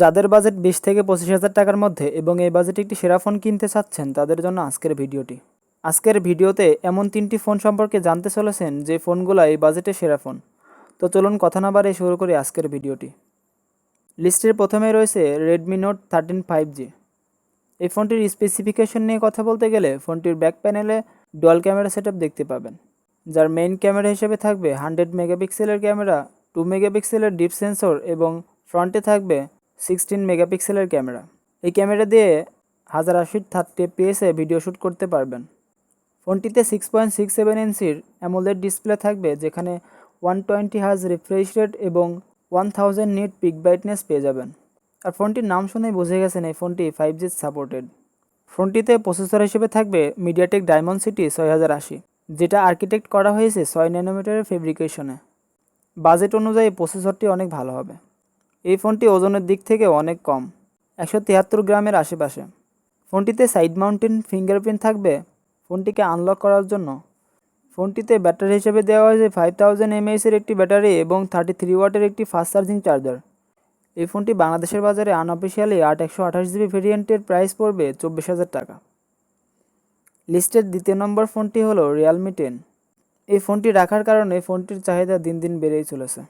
যাদের বাজেট বিশ থেকে পঁচিশ হাজার টাকার মধ্যে এবং এই বাজেটে একটি সেরা ফোন কিনতে চাচ্ছেন, তাদের জন্য আজকের ভিডিওটি। আজকের ভিডিওতে এমন তিনটি ফোন সম্পর্কে জানতে চলেছেন যে ফোনগুলো এই বাজেটে সেরা ফোন। তো চলুন কথা না বাড়ে শুরু করি আজকের ভিডিওটি। লিস্টের প্রথমে রয়েছে Redmi note thirteen five G এই ফোনটির স্পেসিফিকেশন নিয়ে কথা বলতে গেলে ফোনটির ব্যাক প্যানেলে ডুয়াল ক্যামেরা সেটআপ দেখতে পাবেন, যার মেইন ক্যামেরা হিসেবে থাকবে হান্ড্রেড মেগাপিক্সেলের ক্যামেরা টু মেগাপিক্সেলের ডিপ সেন্সর এবং ফ্রন্টে থাকবে সিক্সটিন মেগাপিক্সেলের ক্যামেরা। এই ক্যামেরা দিয়ে হাজার আশি থার্টি পিএসে ভিডিও শ্যুট করতে পারবেন। ফোনটিতে সিক্স পয়েন্ট সিক্স সেভেন ইঞ্চির অ্যামোলেড ডিসপ্লে থাকবে, যেখানে ওয়ান টোয়েন্টি হাজ রিফ্রেশ রেট এবং one thousand nit peak brightness পেয়ে যাবেন। আর ফোনটির নাম শুনেই বুঝে গেছেন এই ফোনটি ফাইভ জি সাপোর্টেড ফোনটিতে প্রসেসর হিসেবে থাকবে মিডিয়াটেক ডায়মন্ড সিটি ছয় হাজার আশি, যেটা আর্কিটেক্ট করা হয়েছে ছয় ন্যানোমিটারের ফেব্রিকেশনে বাজেট অনুযায়ী প্রসেসরটি অনেক ভালো হবে। এই ফোনটি ওজনের দিক থেকে অনেক কম, একশো তিয়াত্তর গ্রামের আশেপাশে। ফোনটিতে সাইড মাউন্টেন ফিঙ্গারপ্রিন্ট থাকবে, ফোনটিকে আনলক করার জন্য। ফোনটিতে ব্যাটারি হিসেবে দেওয়া হয়েছে ফাইভ থাউজেন্ড এমএএসের একটি ব্যাটারি এবং থার্টি থ্রি ওয়াটের একটি ফাস্ট চার্জিং চার্জার। এই ফোনটি বাংলাদেশের বাজারে আনঅফিসিয়ালি আট একশো আঠাশ জিবি ভেরিয়েন্টের প্রাইস পড়বে চব্বিশ হাজার টাকা। লিস্টের দ্বিতীয় নম্বর ফোনটি হলো রিয়ালমি টেন। এই ফোনটি রাখার কারণে ফোনটির চাহিদা দিন দিন বেড়েই চলেছে।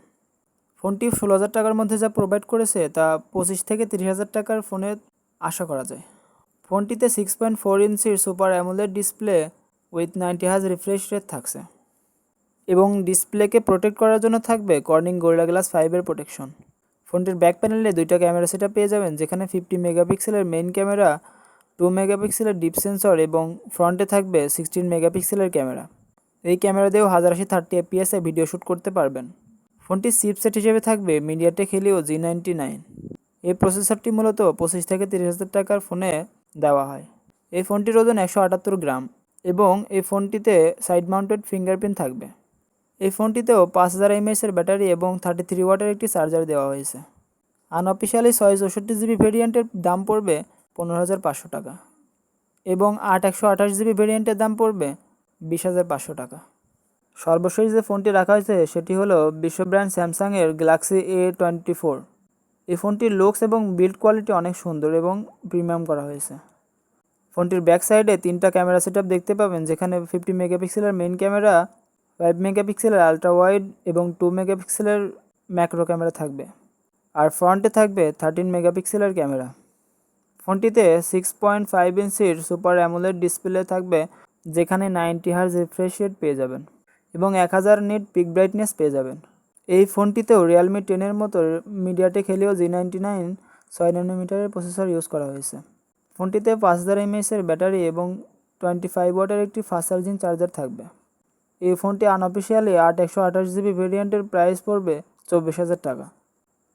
ফোনটি ষোলো হাজার টাকার মধ্যে যা প্রোভাইড করেছে, তা পঁচিশ থেকে তিরিশ হাজার টাকার ফোনে আশা করা যায়। ফোনটিতে সিক্স পয়েন্ট ফোর ইঞ্চির super AMOLED display with ninety হাজ রিফ্রেশ রেট থাকছে এবং ডিসপ্লেকে প্রোটেক্ট করার জন্য থাকবে কর্নিং গোল্ডা গ্লাস ফাইভের প্রোটেকশন ফোনটির ব্যাক প্যানেলে দুইটা ক্যামেরা সেটা পেয়ে যাবেন, যেখানে ফিফটি মেগাপিক্সেলের মেইন ক্যামেরা টু মেগাপিক্সেলের ডিপ সেন্সর এবং ফ্রন্টে থাকবে সিক্সটিন মেগাপিক্সেলের ক্যামেরা এই ক্যামেরা দিয়েও হাজার আশি থার্টি এপিএসে ভিডিও শ্যুট করতে পারবেন। ফোনটির চিপসেট হিসেবে থাকবে? MediaTek Helio, G ninety nine. এই প্রসেসরটি মূলত পঁচিশ থেকে তিরিশ হাজার টাকার ফোনে দেওয়া হয়। এই ফোনটির ওজন একশো আটাত্তর গ্রাম এবং এই ফোনটিতে সাইড মাউন্টেড ফিঙ্গারপ্রিন্ট থাকবে। এই ফোনটিতেও পাঁচ হাজার এমএসের ব্যাটারি এবং থার্টি থ্রি ওয়াটের একটি চার্জার দেওয়া হয়েছে। আনঅফিসিয়ালি ছয় চৌষট্টি জিবি ভেরিয়েন্টের দাম পড়বে পনেরো হাজার পাঁচশো টাকা এবং আট একশো আঠাশ জিবি ভেরিয়েন্টের দাম পড়বে বিশ হাজার পাঁচশো টাকা। সর্বশেষ যে ফোনটি রাখা হয়েছে, সেটি হলো বিশ্ব ব্র্যান্ড স্যামসাংয়ের গ্যালাক্সি এ টোয়েন্টি ফোর। এই ফোনটির লুকস এবং বিল্ড কোয়ালিটি অনেক সুন্দর এবং প্রিমিয়াম করা হয়েছে। ফোনটির ব্যাক সাইডে তিনটা ক্যামেরা সেটআপ দেখতে পাবেন, যেখানে ফিফটি মেগাপিক্সেলের মেইন ক্যামেরা ফাইভ মেগাপিক্সেলের আলট্রা ওয়াইড এবং টু মেগাপিক্সেলের ম্যাক্রো ক্যামেরা থাকবে। আর ফ্রন্টে থাকবে থার্টিন মেগাপিক্সেলের ক্যামেরা। ফোনটিতে সিক্স পয়েন্ট ফাইভ ইঞ্চির সুপার অ্যামোলেড ডিসপ্লে থাকবে, যেখানে নাইনটি হার্জ রিফ্রেশ রেট পেয়ে যাবেন। এবং এক হাজার নিট পিক ব্রাইটনেস পেয়ে যাবেন। এই ফোনটিতেও রিয়েলমি টেনের মতো MediaTek Helio G ninety nine ছয় ন্যানোমিটারের প্রসেসর ইউজ করা হয়েছে। ফোনটিতে পাঁচ হাজার এমএসের ব্যাটারি এবং টোয়েন্টি ফাইভ ওয়াটের একটি ফাস্ট চার্জিং চার্জার থাকবে। এই ফোনটি আনঅফিসিয়ালি আট একশো আঠাশ জিবি ভেরিয়েন্টের প্রাইস পড়বে চব্বিশ হাজার টাকা।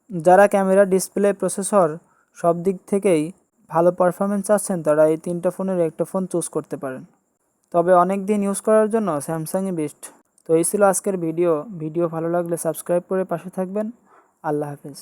যারা ক্যামেরা ডিসপ্লে প্রসেসর সব দিক থেকেই ভালো পারফরমেন্স চাচ্ছেন, তারা এই তিনটা ফোনের একটা ফোন চুজ করতে পারেন। তবে অনেক দিন ইউজ করার জন্য স্যামসাংই বেস্ট তো এই ছিল আজকের ভিডিও। ভিডিও ভালো লাগলে সাবস্ক্রাইব করে পাশে থাকবেন। আল্লাহ হাফেজ।